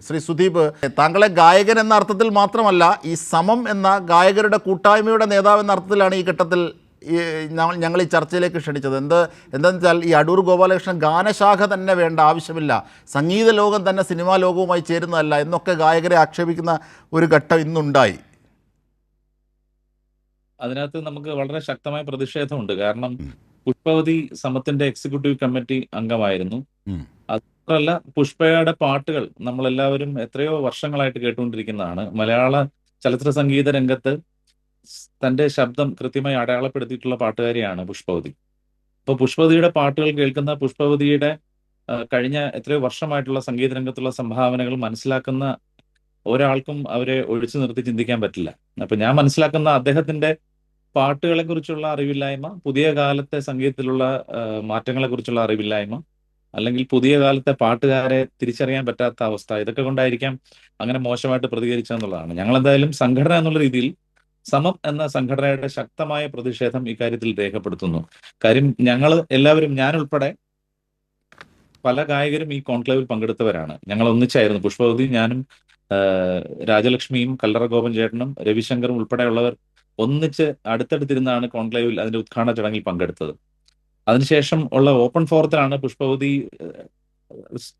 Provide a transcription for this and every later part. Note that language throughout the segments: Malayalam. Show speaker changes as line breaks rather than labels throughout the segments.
ശ്രീ സുദീപ് താങ്കളെ ഗായകൻ എന്ന അർത്ഥത്തിൽ മാത്രമല്ല ഈ സമം എന്ന ഗായകരുടെ കൂട്ടായ്മയുടെ നേതാവ് എന്ന അർത്ഥത്തിലാണ് ഈ ഘട്ടത്തിൽ ഈ ഞങ്ങൾ- ഞങ്ങൾ ഈ ചർച്ചയിലേക്ക് ക്ഷണിച്ചത്. എന്ത് എന്താണെന്ന് വെച്ചാൽ ഈ അടൂർ ഗോപാലകൃഷ്ണൻ ഗാനശാഖ തന്നെ വേണ്ട ആവശ്യമില്ല. സംഗീത ലോകം തന്നെ സിനിമാ ലോകവുമായി ചേരുന്നതല്ല എന്നൊക്കെ ഗായകരെ ആക്ഷേപിക്കുന്ന ഒരു ഘട്ടം ഇന്നുണ്ടായി.
അതിനകത്ത് നമുക്ക് വളരെ ശക്തമായ പ്രതിഷേധമുണ്ട്. കാരണം പുഷ്പവതി സമത്തിന്റെ എക്സിക്യൂട്ടീവ് കമ്മിറ്റി അംഗമായിരുന്നു. അത്രല്ല പുഷ്പയുടെ പാട്ടുകൾ നമ്മളെല്ലാവരും എത്രയോ വർഷങ്ങളായിട്ട് കേട്ടുകൊണ്ടിരിക്കുന്നതാണ്. മലയാള ചലച്ചിത്ര സംഗീത രംഗത്ത് തന്റെ ശബ്ദം കൃത്യമായി അടയാളപ്പെടുത്തിയിട്ടുള്ള പാട്ടുകാരിയാണ് പുഷ്പവതി. അപ്പോൾ പുഷ്പവതിയുടെ പാട്ടുകൾ കേൾക്കുന്ന പുഷ്പവതിയുടെ കഴിഞ്ഞ എത്രയോ വർഷമായിട്ടുള്ള സംഗീത രംഗത്തുള്ള സംഭാവനകൾ മനസ്സിലാക്കുന്ന ഒരാൾക്കും അവരെ ഒഴിച്ചു നിർത്തി ചിന്തിക്കാൻ പറ്റില്ല. അപ്പൊ ഞാൻ മനസ്സിലാക്കുന്ന അദ്ദേഹത്തിന്റെ പാട്ടുകളെ കുറിച്ചുള്ള അറിവില്ലായ്മ പുതിയ കാലത്തെ സംഗീതത്തിലുള്ള മാറ്റങ്ങളെ കുറിച്ചുള്ള അറിവില്ലായ്മ അല്ലെങ്കിൽ പുതിയ കാലത്തെ പാട്ടുകാരെ തിരിച്ചറിയാൻ പറ്റാത്ത അവസ്ഥ ഇതൊക്കെ കൊണ്ടായിരിക്കാം അങ്ങനെ മോശമായിട്ട് പ്രതികരിച്ചെന്നുള്ളതാണ് ഞങ്ങൾ എന്തായാലും സംഘടന എന്നുള്ള രീതിയിൽ സമം എന്ന സംഘടനയുടെ ശക്തമായ പ്രതിഷേധം ഇക്കാര്യത്തിൽ രേഖപ്പെടുത്തുന്നു. കാര്യം ഞങ്ങൾ എല്ലാവരും ഞാൻ ഉൾപ്പെടെ പല ഗായകരും ഈ കോൺക്ലേവിൽ പങ്കെടുത്തവരാണ്. ഞങ്ങൾ ഒന്നിച്ചായിരുന്നു. പുഷ്പവതി ഞാനും രാജലക്ഷ്മിയും കല്ലറ ഗോപൻ ചേട്ടനും രവിശങ്കറും ഉൾപ്പെടെയുള്ളവർ ഒന്നിച്ച് അടുത്തടുത്തിരുന്നാണ് കോൺക്ലേവിൽ അതിന്റെ ഉദ്ഘാടന ചടങ്ങിൽ പങ്കെടുത്തത്. അതിനുശേഷം ഉള്ള ഓപ്പൺ ഫോറത്തിലാണ് പുഷ്പവതി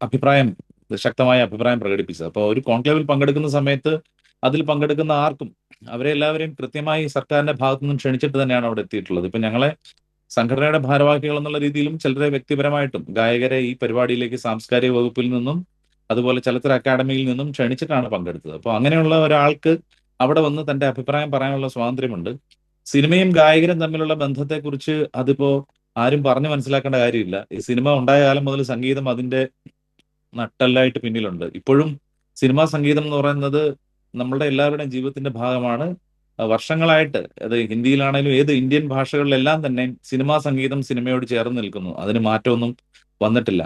അഭിപ്രായം ശക്തമായ അഭിപ്രായം പ്രകടിപ്പിച്ചത്. അപ്പോൾ ഒരു കോൺക്ലേവിൽ പങ്കെടുക്കുന്ന സമയത്ത് അതിൽ പങ്കെടുക്കുന്ന ആർക്കും അവരെ എല്ലാവരെയും കൃത്യമായി സർക്കാരിന്റെ ഭാഗത്തു നിന്നും ക്ഷണിച്ചിട്ട് തന്നെയാണ് അവിടെ എത്തിയിട്ടുള്ളത്. ഇപ്പൊ ഞങ്ങളെ സംഘടനയുടെ ഭാരവാഹികൾ എന്നുള്ള രീതിയിലും ചിലരെ വ്യക്തിപരമായിട്ടും ഗായകരെ ഈ പരിപാടിയിലേക്ക് സാംസ്കാരിക വകുപ്പിൽ നിന്നും അതുപോലെ ചലച്ചിത്ര അക്കാദമിയിൽ നിന്നും ക്ഷണിച്ചിട്ടാണ് പങ്കെടുത്തത്. അപ്പോൾ അങ്ങനെയുള്ള ഒരാൾക്ക് അവിടെ വന്ന് തന്റെ അഭിപ്രായം പറയാനുള്ള സ്വാതന്ത്ര്യമുണ്ട്. സിനിമയും ഗായകരും തമ്മിലുള്ള ബന്ധത്തെക്കുറിച്ച് അതിപ്പോ ആരും പറഞ്ഞു മനസ്സിലാക്കേണ്ട കാര്യമില്ല. ഈ സിനിമ ഉണ്ടായ കാലം മുതൽ സംഗീതം അതിന്റെ നട്ടല്ലായിട്ട് പിന്നിലുണ്ട്. ഇപ്പോഴും സിനിമാ സംഗീതം എന്ന് പറയുന്നത് നമ്മളുടെ എല്ലാവരുടെയും ജീവിതത്തിന്റെ ഭാഗമാണ്. വർഷങ്ങളായിട്ട് അത് ഹിന്ദിയിലാണെങ്കിലും ഏത് ഇന്ത്യൻ ഭാഷകളിലെല്ലാം തന്നെ സിനിമാ സംഗീതം സിനിമയോട് ചേർന്ന് നിൽക്കുന്നു. അതിന് മാറ്റമൊന്നും വന്നിട്ടില്ല.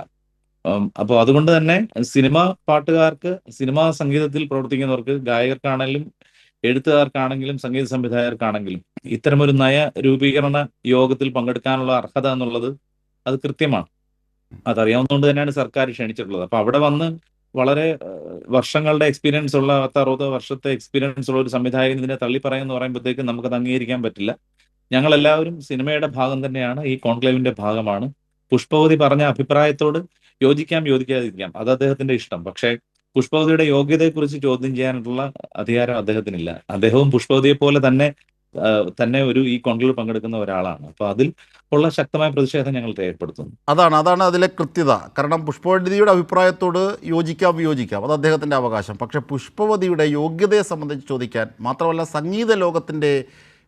അപ്പോൾ അതുകൊണ്ട് തന്നെ സിനിമാ പാട്ടുകാർക്ക് സിനിമാ സംഗീതത്തിൽ പ്രവർത്തിക്കുന്നവർക്ക് ഗായകർക്കാണെങ്കിലും എഴുത്തുകാർക്കാണെങ്കിലും സംഗീത സംവിധായകർക്കാണെങ്കിലും ഇത്തരമൊരു നയ രൂപീകരണ യോഗത്തിൽ പങ്കെടുക്കാനുള്ള അർഹത എന്നുള്ളത് അത് കൃത്യമാണ്. അതറിയാവുന്നതുകൊണ്ട് തന്നെയാണ് സർക്കാർ ക്ഷണിച്ചിട്ടുള്ളത്. അപ്പൊ അവിടെ വന്ന് വളരെ വർഷങ്ങളുടെ എക്സ്പീരിയൻസ് ഉള്ള പത്ത് അറുപത് വർഷത്തെ എക്സ്പീരിയൻസ് ഉള്ള ഒരു സംവിധായകൻ ഇതിനെ തള്ളി പറയുമെന്ന് പറയുമ്പോഴത്തേക്ക് നമുക്കത് അംഗീകരിക്കാൻ പറ്റില്ല. ഞങ്ങൾ എല്ലാവരും സിനിമയുടെ ഭാഗം തന്നെയാണ് ഈ കോൺക്ലേവിന്റെ ഭാഗമാണ്. പുഷ്പവതി പറഞ്ഞ അഭിപ്രായത്തോട് യോജിക്കാം യോജിക്കാതിരിക്കാം. അത് അദ്ദേഹത്തിന്റെ ഇഷ്ടം. പക്ഷേ പുഷ്പവതിയുടെ യോഗ്യതയെക്കുറിച്ച് ചോദ്യം ചെയ്യാനുള്ള അധികാരം അദ്ദേഹത്തിനില്ല. അദ്ദേഹവും പുഷ്പവതിയെ പോലെ തന്നെ തന്നെ ഒരു ഈ കൊണ്ടിൽ പങ്കെടുക്കുന്ന ഒരാളാണ്. അപ്പൊ അതിൽ ഉള്ള ശക്തമായ പ്രതിഷേധം ഞങ്ങൾ രേഖപ്പെടുത്തുന്നു.
അതാണ് അതാണ് അതിലെ കൃത്യത. കാരണം പുഷ്പവതിയുടെ അഭിപ്രായത്തോട് യോജിക്കാം വിയോജിക്കാം. അത് അദ്ദേഹത്തിന്റെ അവകാശം. പക്ഷെ പുഷ്പവതിയുടെ യോഗ്യതയെ സംബന്ധിച്ച് ചോദിക്കാൻ മാത്രമല്ല സംഗീത ലോകത്തിന്റെ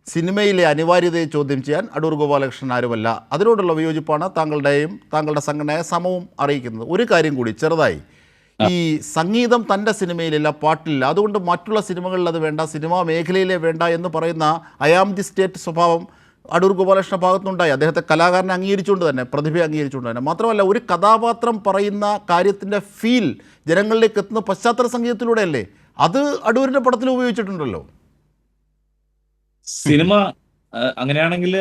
സിനിമയിലെ അനിവാര്യതയെ ചോദ്യം ചെയ്യാൻ അടൂർ ഗോപാലകൃഷ്ണൻ ആരുമല്ല. അതിനോടുള്ള വിയോജിപ്പാണ് താങ്കളുടെയും താങ്കളുടെ സംഘടനയെ സമവും അറിയിക്കുന്നത്. ഒരു കാര്യം കൂടി ചെറുതായി. ഈ സംഗീതം തന്റെ സിനിമയിലില്ല പാട്ടില്ല അതുകൊണ്ട് മറ്റുള്ള സിനിമകളിൽ അത് വേണ്ട സിനിമാ മേഖലയിലെ വേണ്ട എന്ന് പറയുന്ന അയാം ദി സ്റ്റേറ്റ് സ്വഭാവം അടൂർ ഗോപാലകൃഷ്ണ ഭാഗത്തുനിന്നുണ്ടായി അദ്ദേഹത്തെ കലാകാരനെ അംഗീകരിച്ചുകൊണ്ട് തന്നെ പ്രതിഭയെ അംഗീകരിച്ചുകൊണ്ട് തന്നെ. മാത്രമല്ല ഒരു കഥാപാത്രം പറയുന്ന കാര്യത്തിന്റെ ഫീൽ ജനങ്ങളിലേക്ക് എത്തുന്ന പശ്ചാത്തല സംഗീതത്തിലൂടെയല്ലേ? അത് അടൂരിന്റെ പടത്തിൽ ഉപയോഗിച്ചിട്ടുണ്ടല്ലോ.
സിനിമ അങ്ങനെയാണെങ്കിൽ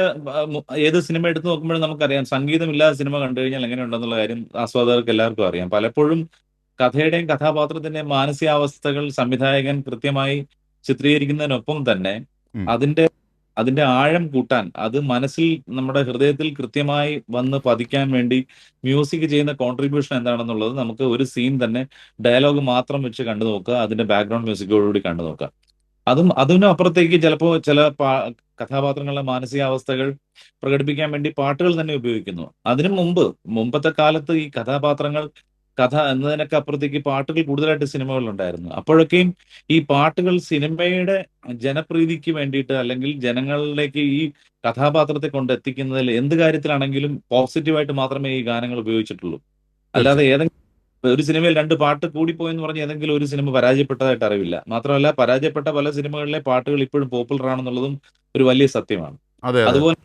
ഏത് സിനിമ എടുത്തു നോക്കുമ്പോഴും നമുക്കറിയാം സംഗീതമില്ലാതെ സിനിമ കണ്ടു കഴിഞ്ഞാൽ എങ്ങനെയുണ്ടെന്നുള്ള കാര്യം ആസ്വാദകർക്ക് എല്ലാവർക്കും അറിയാം. പലപ്പോഴും കഥയുടെയും കഥാപാത്രത്തിന്റെയും മാനസികാവസ്ഥകൾ സംവിധായകൻ കൃത്യമായി ചിത്രീകരിക്കുന്നതിനൊപ്പം തന്നെ അതിന്റെ അതിന്റെ ആഴം കൂട്ടാൻ അത് മനസ്സിൽ നമ്മുടെ ഹൃദയത്തിൽ കൃത്യമായി വന്ന് പതിക്കാൻ വേണ്ടി മ്യൂസിക് ചെയ്യുന്ന കോൺട്രിബ്യൂഷൻ എന്താണെന്നുള്ളത് നമുക്ക് ഒരു സീൻ തന്നെ ഡയലോഗ് മാത്രം വെച്ച് കണ്ടു നോക്കുക അതിന്റെ ബാക്ക്ഗ്രൗണ്ട് മ്യൂസിക്കോടുകൂടി കണ്ടു നോക്കുക. അതും അതിനപ്പുറത്തേക്ക് ചിലപ്പോൾ ചില കഥാപാത്രങ്ങളുടെ മാനസികാവസ്ഥകൾ പ്രകടിപ്പിക്കാൻ വേണ്ടി പാട്ടുകൾ തന്നെ ഉപയോഗിക്കുന്നു. അതിനു മുമ്പ് മുമ്പത്തെ കാലത്ത് ഈ കഥാപാത്രങ്ങൾ കഥ എന്നതിനൊക്കെ അപ്പുറത്തേക്ക് പാട്ടുകൾ കൂടുതലായിട്ട് സിനിമകളിൽ ഉണ്ടായിരുന്നു അപ്പോഴൊക്കെയും ഈ പാട്ടുകൾ സിനിമയുടെ ജനപ്രീതിക്ക് വേണ്ടിയിട്ട് അല്ലെങ്കിൽ ജനങ്ങളിലേക്ക് ഈ കഥാപാത്രത്തെ കൊണ്ട് എത്തിക്കുന്നതിൽ എന്ത് കാര്യത്തിലാണെങ്കിലും പോസിറ്റീവായിട്ട് മാത്രമേ ഈ ഗാനങ്ങൾ ഉപയോഗിച്ചിട്ടുള്ളൂ. അല്ലാതെ ഏതെങ്കിലും ഒരു സിനിമയിൽ രണ്ട് പാട്ട് കൂടിപ്പോയെന്ന് പറഞ്ഞ് ഏതെങ്കിലും ഒരു സിനിമ പരാജയപ്പെട്ടതായിട്ട് അറിവില്ല. മാത്രമല്ല പരാജയപ്പെട്ട പല സിനിമകളിലെ പാട്ടുകൾ ഇപ്പോഴും പോപ്പുലർ ആണെന്നുള്ളതും ഒരു വലിയ സത്യമാണ്.
അതെ അതെ.
അതുപോലെ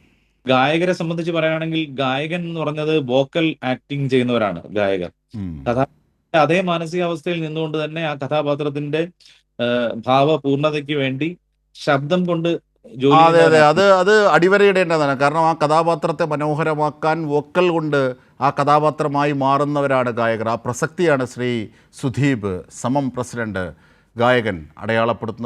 ഗായകരെ സംബന്ധിച്ച് പറയുകയാണെങ്കിൽ ഗായകൻ എന്ന് പറഞ്ഞത് വോക്കൽ ആക്ടിങ് ചെയ്യുന്നവരാണ് ഗായകർ.
കഥാ
അതേ മാനസികാവസ്ഥയിൽ നിന്നുകൊണ്ട് തന്നെ ആ കഥാപാത്രത്തിന്റെ ഭാവ ഭാവപൂർണതയ്ക്ക് വേണ്ടി ശബ്ദം കൊണ്ട്
അതെ അതെ. അത് അത് അടിവരയിടേണ്ടതാണ്. കാരണം ആ കഥാപാത്രത്തെ മനോഹരമാക്കാൻ വോക്കൽ കൊണ്ട് ആ കഥാപാത്രമായി മാറുന്നവരാണ് ഗായകർ. ആ പ്രസക്തിയാണ് ശ്രീ സുധീപ് സമം പ്രസിഡന്റ് ഗായകൻ അടയാളപ്പെടുത്തുന്നത്.